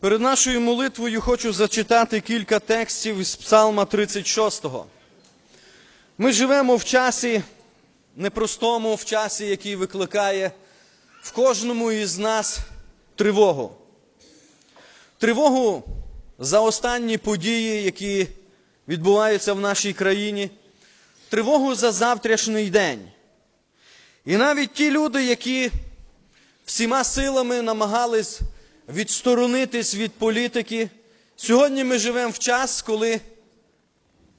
Перед нашою молитвою хочу зачитати кілька текстів із Псалма 36. Ми живемо в часі непростому, в часі, який викликає в кожному із нас тривогу. Тривогу за останні події, які відбуваються в нашій країні, тривогу за завтрашній день. І навіть ті люди, які всіма силами намагались відсторонитись від політики. Сьогодні ми живемо в час, коли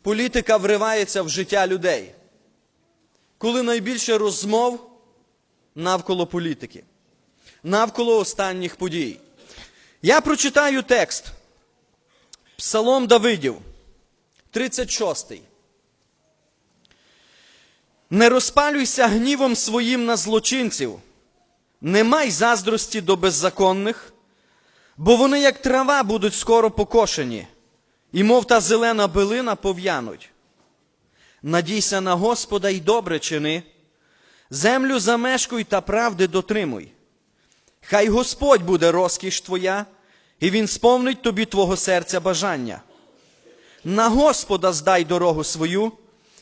політика вривається в життя людей, коли найбільше розмов навколо політики, навколо останніх подій. Я прочитаю текст. Псалом Давидів, 36. Не розпалюйся гнівом своїм на злочинців, не май заздрості до беззаконних, бо вони, як трава, будуть скоро покошені, і мов та зелена билина пов'януть. Надійся на Господа й добре чини, землю замешкуй та правди дотримуй. Хай Господь буде розкіш твоя, і Він сповнить тобі твого серця бажання. На Господа здай дорогу свою,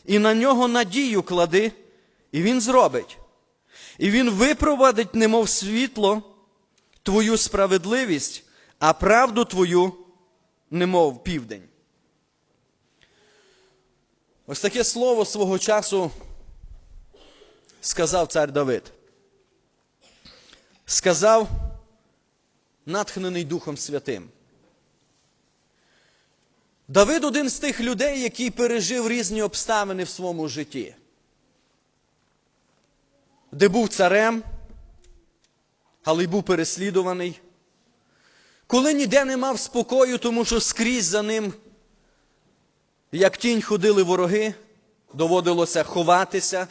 і на нього надію клади, і Він зробить. І Він випровадить, немов світло, твою справедливість, а правду твою, немов південь. Ось таке слово свого часу сказав цар Давид. Сказав, натхнений Духом Святим. Давид один з тих людей, який пережив різні обставини в своєму житті, де був царем, але й був переслідуваний, коли ніде не мав спокою, тому що скрізь за ним, як тінь ходили вороги, доводилося ховатися,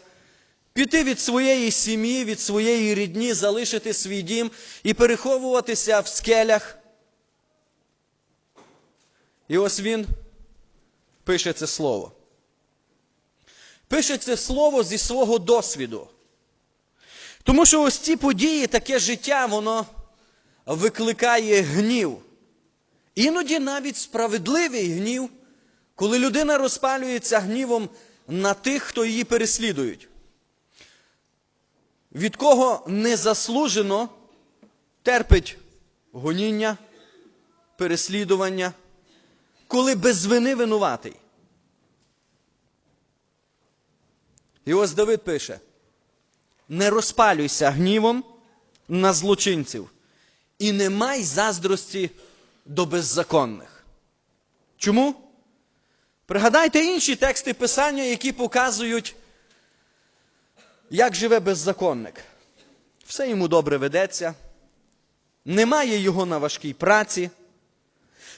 піти від своєї сім'ї, від своєї рідні, залишити свій дім і переховуватися в скелях. І ось він пише це слово. Пише це слово зі свого досвіду. Тому що ось ці події, таке життя, воно викликає гнів. Іноді навіть справедливий гнів, коли людина розпалюється гнівом на тих, хто її переслідують. Від кого незаслужено терпить гоніння, переслідування, коли без вини винуватий. І ось Давид пише: не розпалюйся гнівом на злочинців і не май заздрості до беззаконних. Чому? Пригадайте інші тексти Писання, які показують, як живе беззаконник. Все йому добре ведеться, немає його на важкій праці,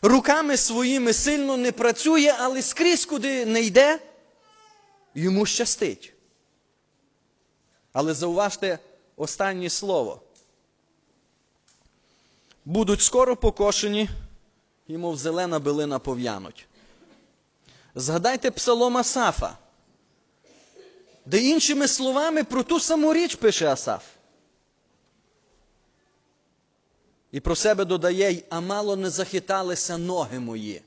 руками своїми сильно не працює, але скрізь куди не йде, йому щастить. Але зауважте останнє слово. Будуть скоро покошені, і мов зелена билина пов'януть. Згадайте псалом Асафа, де іншими словами про ту саму річ пише Асаф. І про себе додає, а мало не захиталися ноги мої.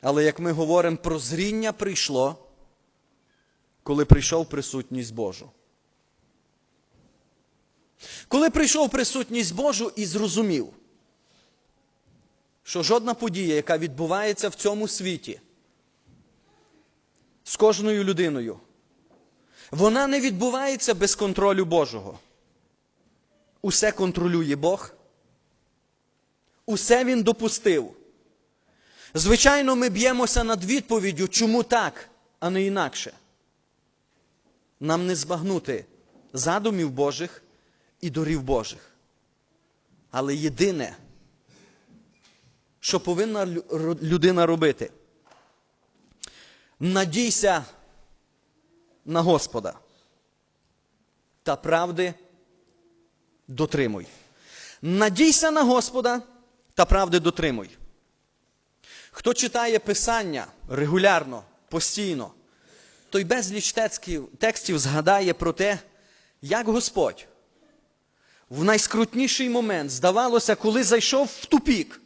Але як ми говоримо, прозріння прийшло, коли прийшов присутність Божу. Коли прийшов присутність Божу і зрозумів, що жодна подія, яка відбувається в цьому світі, з кожною людиною, вона не відбувається без контролю Божого. Усе контролює Бог. Усе Він допустив. Звичайно, ми б'ємося над відповіддю, чому так, а не інакше. Нам не збагнути задумів Божих і дорів Божих. Але єдине, що повинна людина робити, надійся на Господа та правди дотримуй. Надійся на Господа та правди дотримуй. Хто читає Писання регулярно, постійно, той безліч текстів, текстів згадає про те, як Господь в найскрутніший момент, здавалося, коли зайшов в тупік,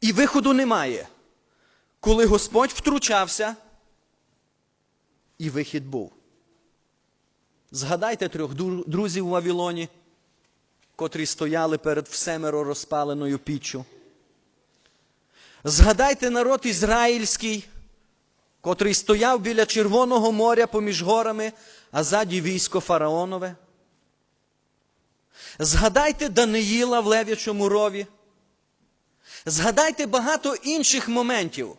і виходу немає, коли Господь втручався, і вихід був. Згадайте трьох друзів у Вавилоні, котрі стояли перед всемеро розпаленою піччю. Згадайте народ ізраїльський, котрий стояв біля Червоного моря поміж горами, а ззаді військо фараонове. Згадайте Даниїла в Лев'ячому рові. Згадайте багато інших моментів,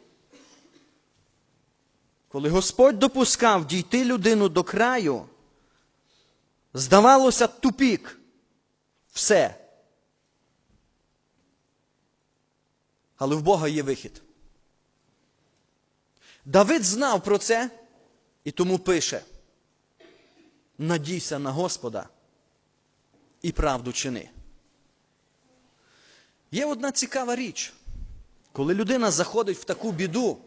коли Господь допускав дійти людину до краю, здавалося тупік. Все. Але в Бога є вихід. Давид знав про це і тому пише: Надійся на Господа і правду чини. Є одна цікава річ, коли людина заходить в таку біду,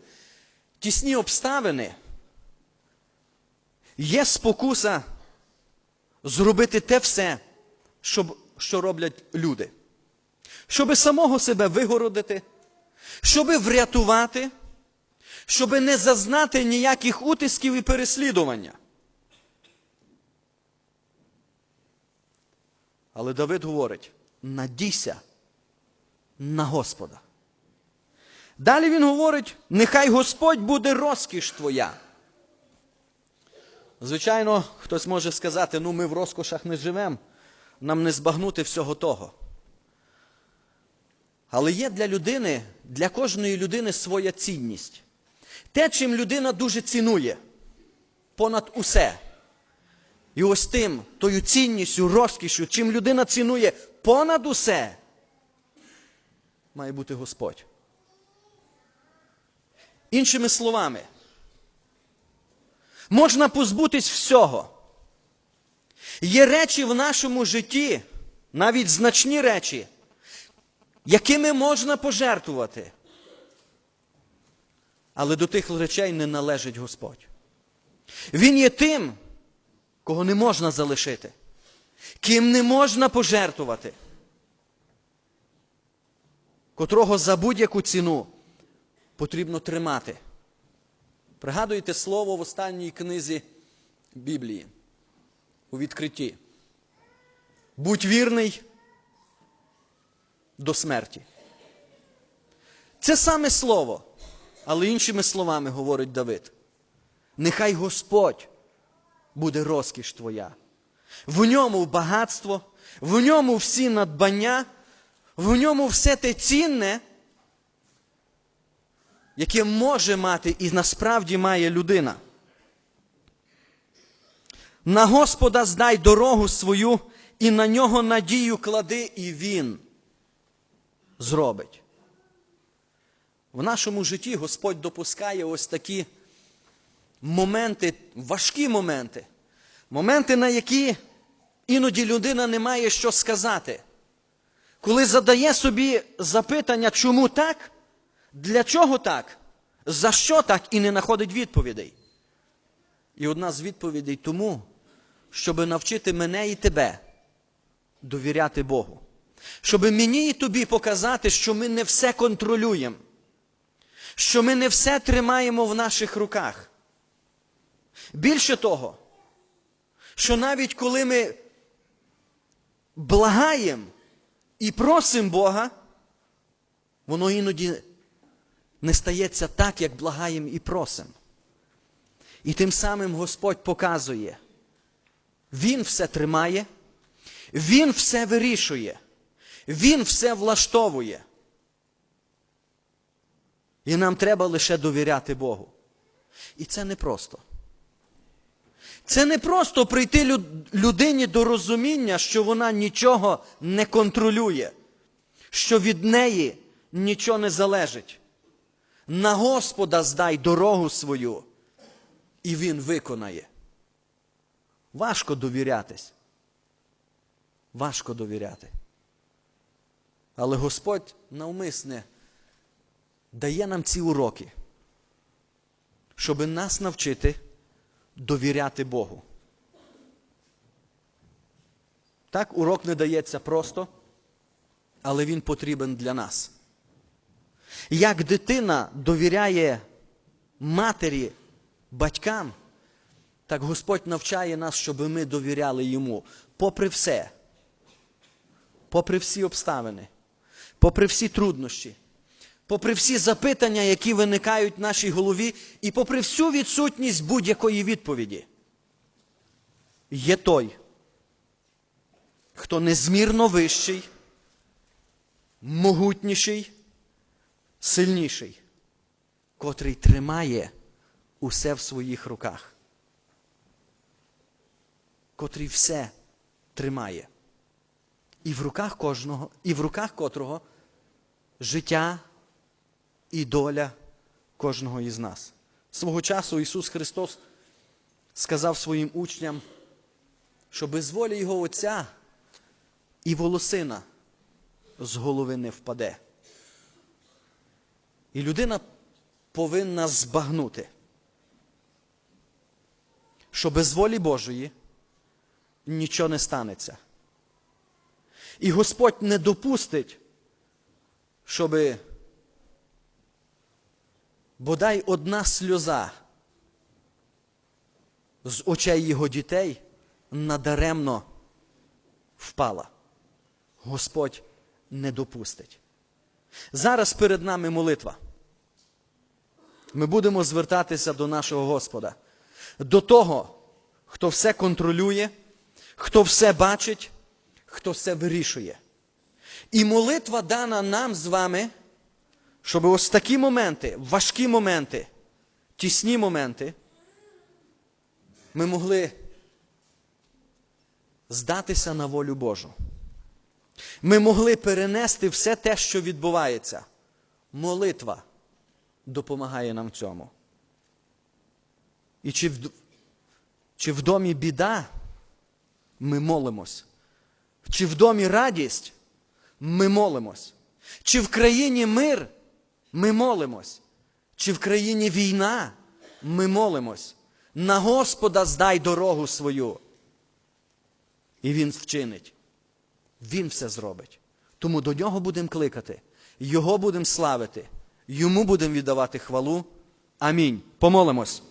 тісні обставини, є спокуса зробити те все, щоб, що роблять люди. Щоби самого себе вигородити, щоби врятувати, щоби не зазнати ніяких утисків і переслідування. Але Давид говорить: надійся на Господа. Далі він говорить: нехай Господь буде розкіш твоя. Звичайно, хтось може сказати, ну ми в розкошах не живемо, нам не збагнути всього того. Але є для людини, для кожної людини своя цінність. Те, чим людина дуже цінує понад усе. І ось тим, тою цінністю, розкішю, чим людина цінує понад усе, має бути Господь. Іншими словами, можна позбутись всього. Є речі в нашому житті, навіть значні речі, якими можна пожертвувати. Але до тих речей не належить Господь. Він є тим, кого не можна залишити, ким не можна пожертвувати, котрого за будь-яку ціну потрібно тримати. Пригадуєте слово в останній книзі Біблії у відкритті. Будь вірний до смерті. Це саме слово, але іншими словами говорить Давид. Нехай Господь буде розкіш твоя. В ньому багатство, в ньому всі надбання, в ньому все те цінне, яке може мати і насправді має людина. На Господа здай дорогу свою і на нього надію клади, і Він зробить. В нашому житті Господь допускає ось такі моменти, важкі моменти, моменти, на які іноді людина не має що сказати. Коли задає собі запитання, чому так, для чого так, за що так, і не знаходить відповідей. І одна з відповідей тому, щоб навчити мене і тебе довіряти Богу. Щоб мені і тобі показати, що ми не все контролюємо, що ми не все тримаємо в наших руках. Більше того, що навіть коли ми благаємо і просимо Бога, воно іноді не стається так, як благаємо і просимо. І тим самим Господь показує, Він все тримає, Він все вирішує, Він все влаштовує. І нам треба лише довіряти Богу. І це не просто. Це не просто прийти людині до розуміння, що вона нічого не контролює, що від неї нічого не залежить. На Господа здай дорогу свою, і Він виконає. Важко довірятись. Важко довіряти. Але Господь навмисне дає нам ці уроки, щоб нас навчити довіряти Богу. Так, урок не дається просто, але він потрібен для нас. Як дитина довіряє матері, батькам, так Господь навчає нас, щоб ми довіряли йому, попри все, попри всі обставини, попри всі труднощі, попри всі запитання, які виникають в нашій голові, і попри всю відсутність будь-якої відповіді. Є той, хто незмірно вищий, могутніший, сильніший, котрий тримає усе в своїх руках, котрий все тримає. І в руках кожного, і в руках котрого життя і доля кожного із нас. Свого часу Ісус Христос сказав своїм учням, що без волі Його Отця і волосина з голови не впаде. І людина повинна збагнути, що без волі Божої нічого не станеться. І Господь не допустить, щоби бодай одна сльоза з очей його дітей надаремно впала. Господь не допустить. Зараз перед нами молитва. Ми будемо звертатися до нашого Господа, до того, хто все контролює, хто все бачить, хто все вирішує. І молитва дана нам з вами, щоб ось такі моменти, важкі моменти, тісні моменти, ми могли здатися на волю Божу. Ми могли перенести все те, що відбувається. Молитва допомагає нам в цьому. І чи в, чи в домі біда, ми молимось. Чи в домі радість, ми молимось. Чи в країні мир, ми молимось. Чи в країні війна, ми молимось. На Господа здай дорогу свою. І Він вчинить. Він все зробить. Тому до нього будемо кликати, Його будемо славити, йому будемо віддавати хвалу. Амінь. Помолимось.